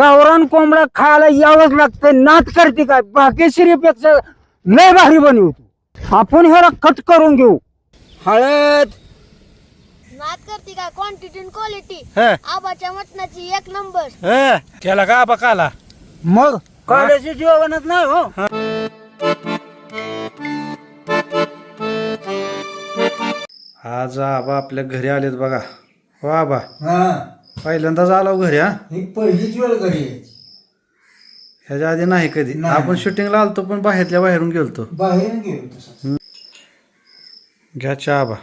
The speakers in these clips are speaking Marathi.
गावरान कोंबडा खायला यावंच लागतं नात करते काय? भाग्यश्रीपेक्षा लय भारी बनवतो आपण ह्याला कट करून घेऊ. हळद. नाद करते काय? क्वांटिटी आणि क्वालिटी हा. आबाच्या मटणाची एक नंबर हा. केला का आबा काला? मग? काढ्याची जेवणच नाही हो. आज आबा आपल्या घरी आलेत बघा. हो आबा. हा. पहिल्यांदाच आलो घरी हा. ही पहिलीच वेळ घरी यायची ह्याच्या आधी नाही कधी. नाही. आपण शूटिंगला आलतो पण बाहेरल्या बाहेरून गेलतो. बाहेर गेलो तसं घ्या चहा आबा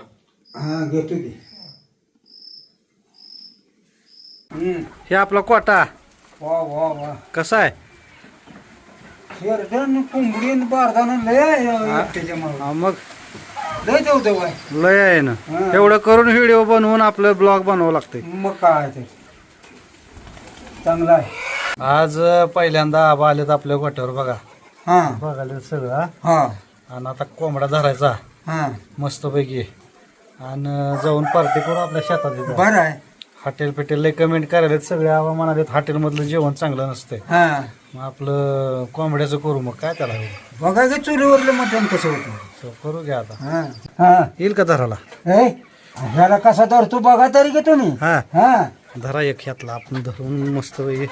हा घेतो की. हम्म. हे आपला कोटा. वा वा वा. कसा आहे? शेरडन कोंबडी आणि बारदाना लय आहे त्याच्यामुळे. हा, मग? लय आहे. लय आहे ना. हा. एवढं करून व्हिडिओ बनवून आपलं ब्लॉग बनवावं लागतंय. मग काय ते. चांगला आहे. आज पहिल्यांदा आबा आलेत आपल्या गोट्यावर बघा. हा. बघाले सगळं. हा. हा आणि आता कोंबडा धरायचा. हा. मस्तपैकी. आणि जाऊन पार्टी करू आपल्या शेतात इथं. बरं आहे. हॉटेल पेटेल लय कमेंट करायलेत. सगळे आबा म्हणालेत हॉटेलमधलं जेवण चांगलं नसतंय. हा. मग आपलं कोंबड्याचं करू मग. काय त्याला? बघा की चुलीवरलं मटण कसं होतं? करू घ्या आता. हा. हा. येईल का धराला? ए ह्याला कसा धरतो बघा तरी की तुम्ही. हा. हा. धरा एक ह्यातला आपण धरून मस्त पैकी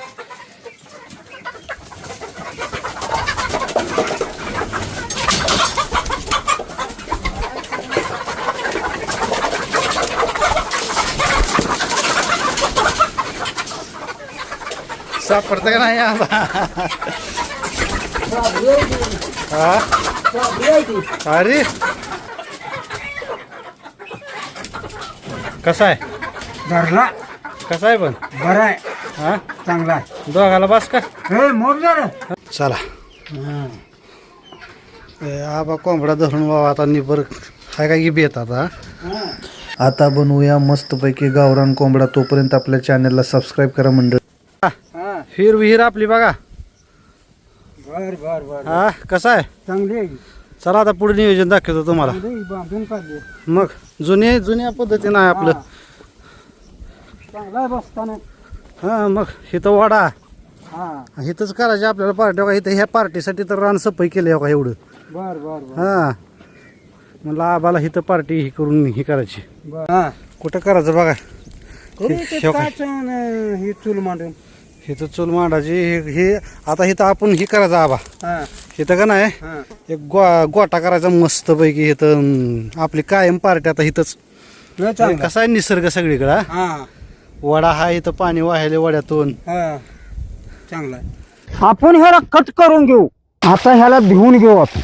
सापडतं का नाही आता? हा? अरे! कसा आहे? धरला. कसा आहे पण? बरं आहे. हा? चांगला आहे. दोघाला बस का? ए मोर जरा. चला. ए, आबा कोंबडा धरून बाबा आता निबर हाय का की बेत आता? आता बनवूया मस्तपैकी गावरान कोंबडा. तोपर्यंत आपल्या चॅनलला सबस्क्राईब करा मंडळ. हिर विहीर आपली बघा. बर बर बर. हा कसा आहे? चांगली आहे. चला आता पुढे नियोजन दाखवतो तुम्हाला. चांगली आहे, बांधून काढली. मग जुने जुन्या पद्धतीनं आहे आपलं. चांगला आहे बसताना. हा मग इथं वाडा. हा. इथंच करायचे आपल्याला पार्टी. बघा इथं ह्या पार्टीसाठी तर रान सफाई केली बघा एवढं. बर बर बर. हा. म्हणलं आबाला इथं पार्टी ही करून ही करायची. बर. हा. कुठं करायचं बघा? करू ते काय? काच आणि ही चूल मांडून. इथं चूल मांडायची हे हे- आता इथं आपण ही करायचं आबा. हा. इथं का नाही हा. एक गो गोटा करायचा मस्त पैकी इथं अं, आपली कायम पार्टी आता लय चांगला. कसा आहे निसर्ग सगळीकडं हा? हा. वडा हा इथं पाणी वाहिले वड्यातून. हा. चांगला आहे. आपण ह्याला कट करून घेऊ. आता ह्याला भिवून घेऊ आपण.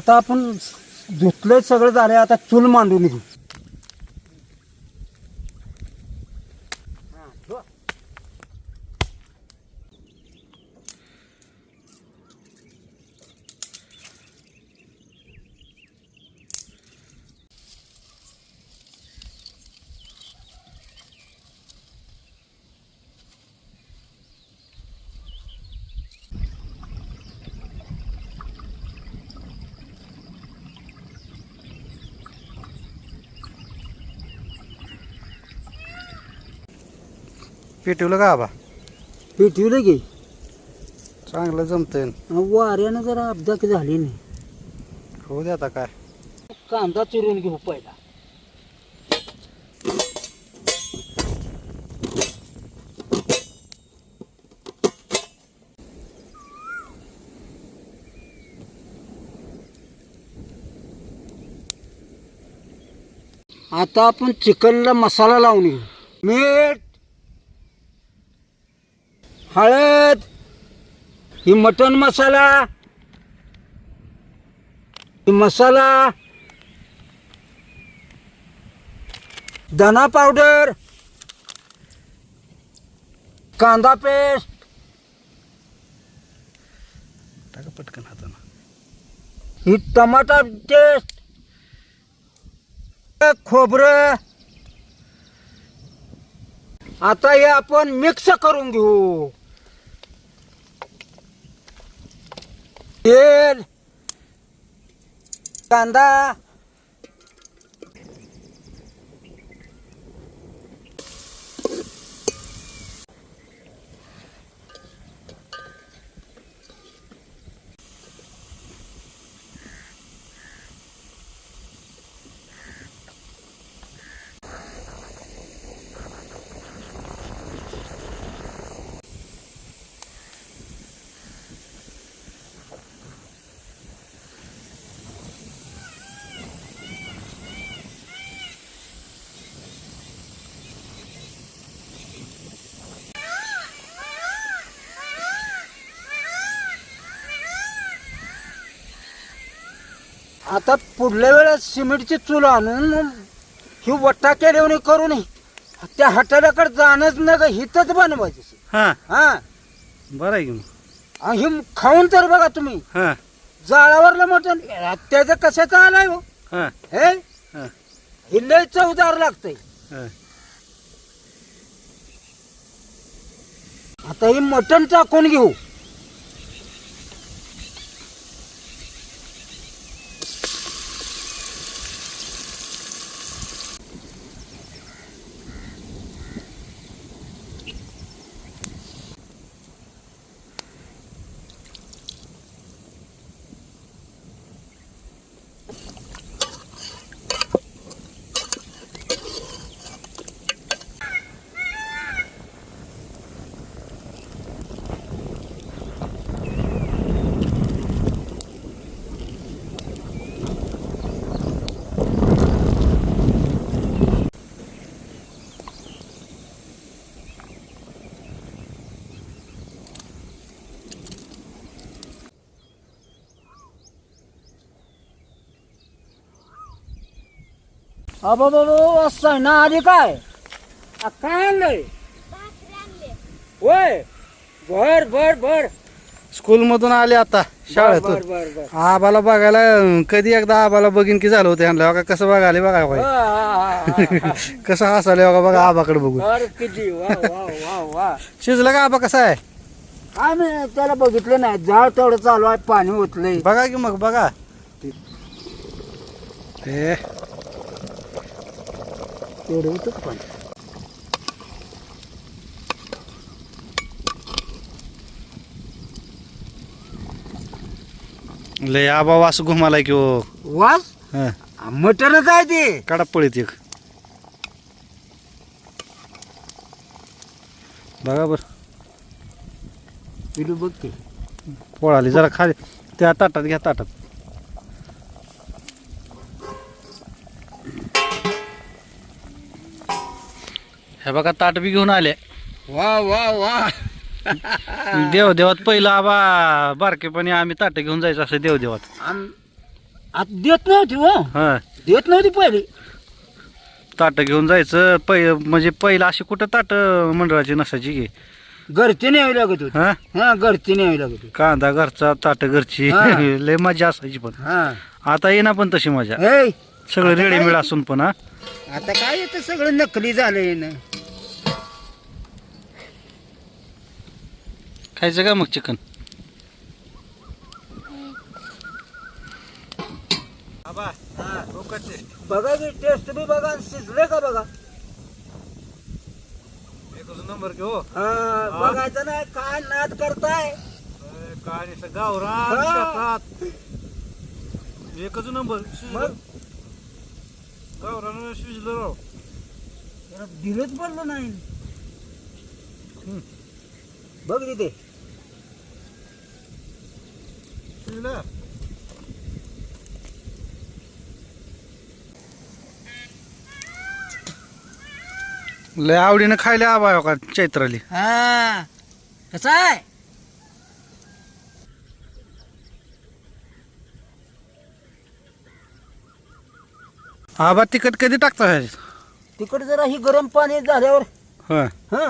आता आपण धुतलंय सगळं झालंय आता चूल मांडून घेऊ. पेटवलं का आबा पेटवलं की? चांगलं जमतंय. वाऱ्यानं जरा अपघात झाली नाही. होऊ दे आता काय. कांदा चिरून घेऊ पहिला. आता आपण चिकनला मसाला लावून घेऊ. मीठ हळद ही मटन मसाला ही मसाला धना पावडर कांदा पेस्ट. टाका पटकन हातानं. ही टमाटा पेस्ट. खोबरं. आता हे आपण मिक्स करून घेऊ. तेल कांदा. आता पुढल्या वेळेस सिमेंटची चूल आणून ही वट्टा केल्याने करू नये त्या हटाल्याकडे जाणंच नाही का हिथंच बनवायचं हा. हा. बरं आहे की मग. आणि हे खाऊन तर बघा तुम्ही. हा. जाळावरलं मटण त्याचं कशाचं आलाय हो? हा. हे? हा. हे लय चवदार लागतंय. हा. आता हे मटण टाकून घेऊ. अबाबा सणा आली काय आ, काय आणलंय भाकरी होय बर बर बर स्कूल मधून आले आता बर शाळेतून बर बर आबाला बघायला अं, कधी एकदा आबाला बघीन की झालं होतं ह्यांना बघा कसं बघाले बघा हा, बाई. हा, हा, हा. कसं हसाले बघा बघा आबाकडे बघून किती वा वा वा वा शिजलं का आबा कसा आहे काय मी त्याला बघितलं नाही झाड तेवढं चालू आहे पाणी ओतलंय बघा की मग बघा ए तेवढं होतं का पाणी. लय आबा वास घुमालाय की हो. वास? हा. मटणच आहे ते. काढा पळीत एक. बघा बर. पिलू बघ ते पोळाली जरा खाली. त्या ताटात घ्या ताटात. हे बघा ताट बी घेऊन आले. वा वा वा. देव देवात पहिलं आबा बारकेपणी आम्ही ताट घेऊन जायचं असं देव देवात. आम- आता देत नव्हती हो. हा. देत नव्हती पहिली. ताट घेऊन जायचं पै म्हणजे पहिलं अशी कुठं ताट मंडळाची नसायची की? घरची न्यावी लागत होती. हा? हा घरची न्यावी लागत होती. कांदा घरचा ताट घरची. हा. लय मजा असायची पण. हा. आता येईना पण तशी मजा. सगळं? रेडीमेड असून पण हा? आता काय येतं? सगळं नकली झालंय ना खायचं का मग चिकन? बघा की टेस्ट बी बघा शिजले का बघा? नंबर घेऊ. हा, बघायचं नाही काय नाद करताय? काय गावरान. शेतात. एकच नंबर. मग? गावरान शिजलं राव. त्याला दिलंच बोललो नाही. बघ तिथे लय आवडीनं खायला आबा हो का चैत्राली. हा. कसं आहे? आबा तिखट कधी टाकता तिकडे जरा ही गरम पाणी झाल्यावर हा हा.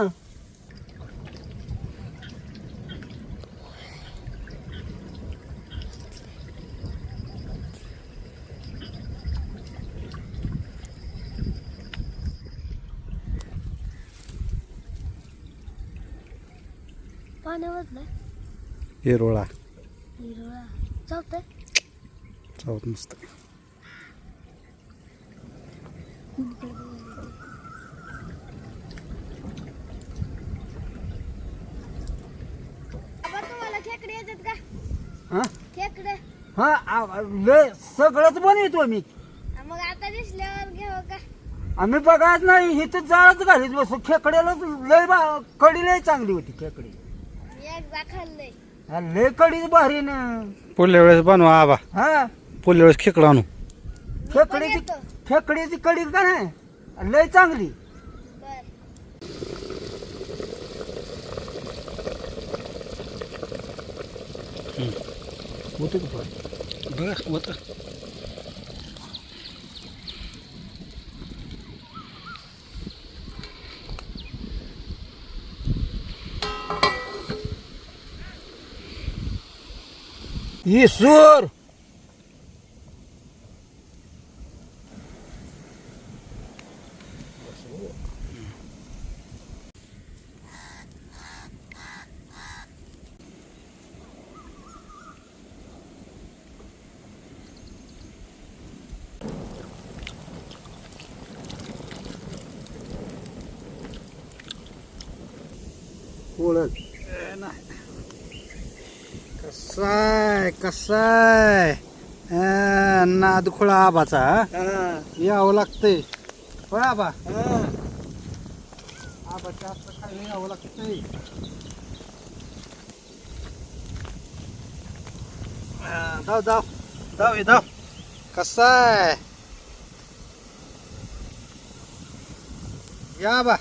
हिरवळा तुम्हाला खेकडे येतात का? हा? खेकडे. हा आ- लय सगळंच बनवतो मी मग आता दिसल्यावर घेऊ का? आम्ही बघायच नाही इथं जाळच घालीत बसू. खेकड्याला लय बा कडी लय चांगली होती खेकडी. हा, लय कडी भारी ना. पुढल्या वेळेस बनवा आबा. हा? पुढल्या वेळेस खेकडा आणू. खेकडीची खेकडीची कडी का नाही? लय चांगली. बर. होते का? बघा होत. И сыр! कसाय? कसाय नाद खुळा आबाचा? यावं लागतंय. होय आबा? आबाच्या हातचं खायला यावं लागतंय? धाव धाव धाव हे धाव कसाय? या आबा.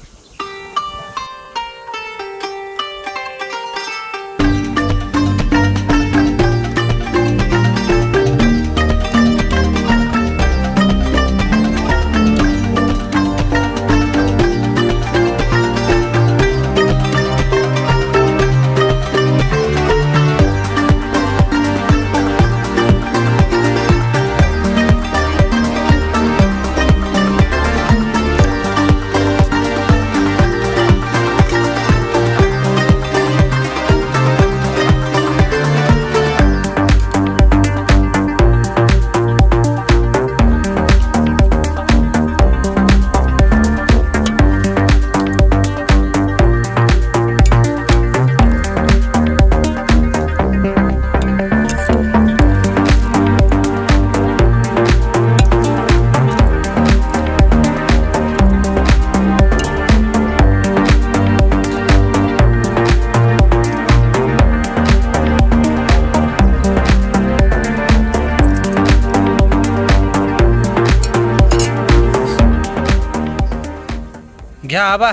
आबा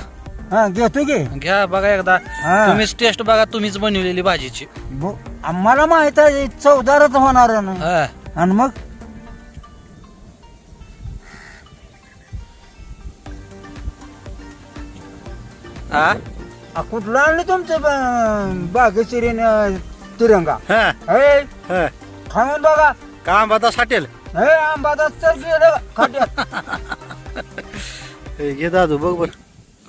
हा घेतो की. घ्या बघा एकदा. हा. तुम्हीच टेस्ट बघा तुम्हीच बनवलेली भाजीची. ब- आम्हाला माहीत आहे चौदारच होणार ना. हा. आणि मग? हा? आ, कुठला आणलं तुमचं ब- बागेशिरीन तिरंगा? हा. हे हा. खाऊन बघा. का आंबा साठेल हे आंबादास तर गेलं हे घे दादू बघ बर.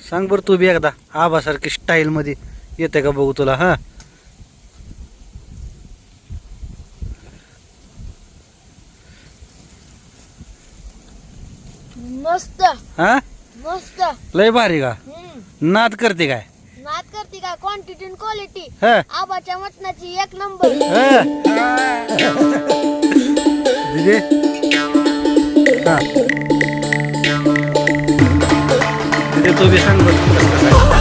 सांग बर तू बी एकदा आबा सारखी स्टाईल मध्ये येते का बघू तुला हा? मस्त. हा? मस्त. लय भारी का? हम्म. नाद करते काय? नाद करते का? क्वांटिटी आणि क्वालिटी हा? आबाच्या मटणाची एक नंबर हा. दिदे? हा. दिदे तू बी सांग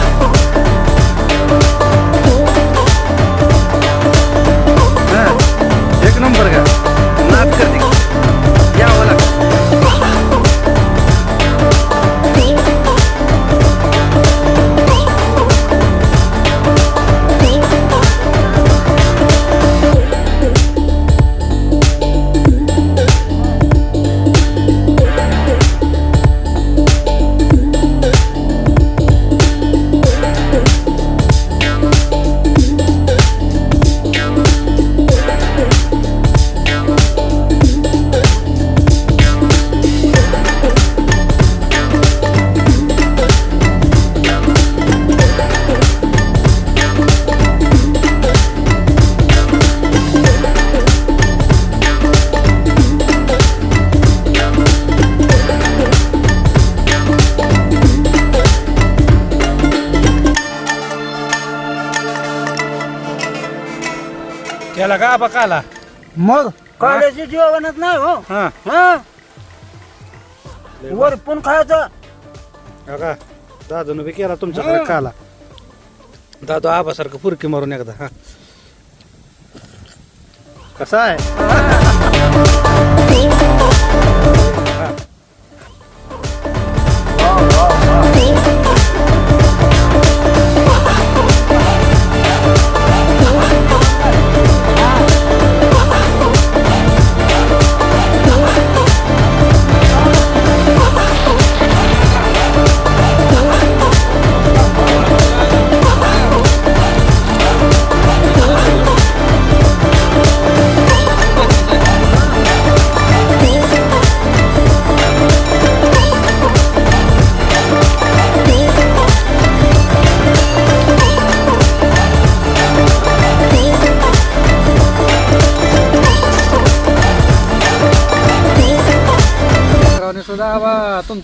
का आबा काला? मग? काल्याचे जेवणच नाही हो. हा. हा? वर पण खायचं. का दादून बी केला तुमच्याकडे काला. दादू आबासारखं पुरकी मारून एकदा हा. कसा आहे?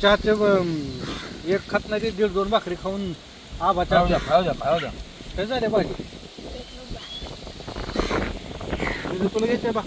हातचे अं, एक खात नाही ते दीड दोन भाकरी खाऊन आबाच्या काय झाले भाजी. तुला घेते बा.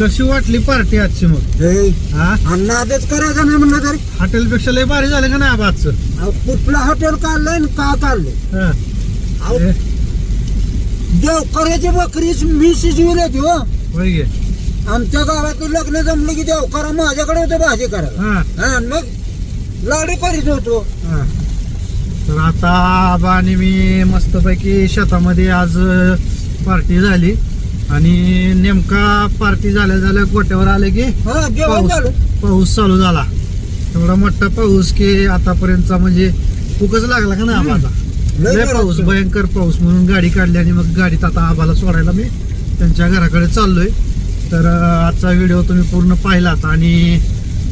कशी वाटली पार्टी आजची मग? हा नादच करायचं नाही म्हणलं तरी. हॉटेलपेक्षा लय भारी झालं का नाही आजचं? अहो, कुठलं हॉटेल काढलंय आणि का काढलंय? हा. अहो, ए, देवकऱ्याची बकरीच मी शिजविली होती हो. होय गे आमच्या गावातून लग्न जमलं की देवकरा माझ्याकडे होतं भाजी करायला. हा. हा, आणि मग लाडू करीत होतो. हा. तर आता आबा आणि मी मस्तपैकी शेतामध्ये आज पार्टी झाली. आणि नेमका पार्टी झाल्या झाल्या गोट्यावर आले की पाऊस चालू. झाला. एवढा मोठा पाऊस की आतापर्यंतचा म्हणजे खूपच लागला का नाही आबाला? लय पाऊस. भयंकर पाऊस म्हणून गाडी काढली आणि मग गाडीत आता आबाला सोडायला मी त्यांच्या घराकडे चाललोय. तर आजचा व्हिडिओ तुम्ही पूर्ण पाहिलात आणि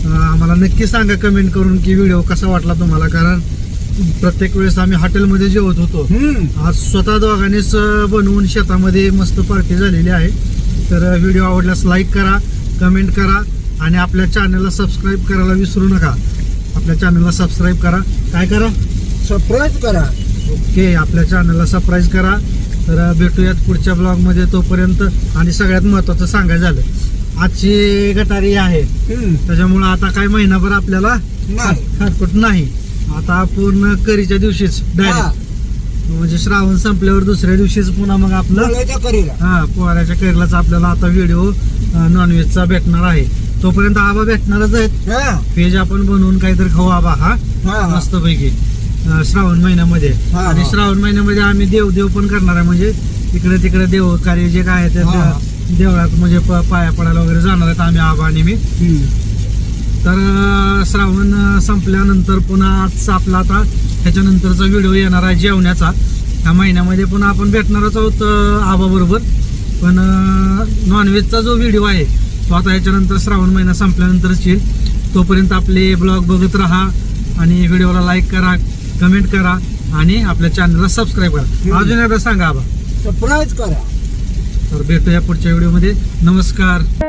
आम्हाला नक्की सांगा कमेंट करून की व्हिडिओ कसा वाटला तुम्हाला? कारण प्रत्येक वेळेस आम्ही हॉटेलमध्ये जेवत होतो. आज स्वतः दोघांनीच बनवून शेतामध्ये मस्त पार्टी झालेली आहे. तर व्हिडिओ आवडल्यास लाईक करा कमेंट करा आणि आपल्या चॅनलला सबस्क्राईब करायला विसरू नका. आपल्या चॅनलला सबस्क्राईब करा. काय करा? सरप्राईज करा. ओके आपल्या चॅनलला सबस्क्राईब करा. तर भेटूयात पुढच्या ब्लॉगमध्ये तोपर्यंत. आणि सगळ्यात महत्त्वाचं सांगायचं झालं आजची गटारी आहे. त्याच्यामुळं आता काय महिनाभर आपल्याला खाटकुट नाही. आता पूर्ण करीच्या दिवशीच डायरेक्ट म्हणजे श्रावण संपल्यावर दुसऱ्या दिवशीच पुन्हा मग आपलं करीला. हा पोहाऱ्याच्या कैरलाचा आपल्याला आता व्हिडिओ नॉनव्हेजचा भेटणार आहे. तोपर्यंत आबा भेटणारच आहेत. हा. व्हेज आपण बनवून काहीतरी खाऊ आबा हा? हा हा. मस्तपैकी. अं, श्रावण महिन्यामध्ये. हा, आणि. श्रावण महिन्यामध्ये आम्ही देव देव पण करणार आहे. म्हणजे इकडे तिकडे देव कार्य जे काय आहे ते हा. देवळात म्हणजे प- पाया पडायला वगैरे जाणार आहेत आम्ही आबा आणि मी. हम्म. तर श्रावण संपल्यानंतर पुन्हा आज आपला आता. ह्याच्यानंतरचा व्हिडिओ येणार आहे जेवण्याचा. ह्या महिन्यामध्ये पुन्हा आपण भेटणारच आहोत आबा बरोबर पण नॉनव्हेजचा जो व्हिडिओ आहे तो आता ह्याच्यानंतर श्रावण महिना संपल्यानंतरच येईल. तोपर्यंत आपले ब्लॉग बघत राहा आणि व्हिडिओला लाईक करा कमेंट करा आणि आपल्या चॅनलला सबस्क्राईब करा. अजून एकदा सांगा आबा. सरप्राईज करा. तर भेटूया पुढच्या व्हिडिओमध्ये. नमस्कार.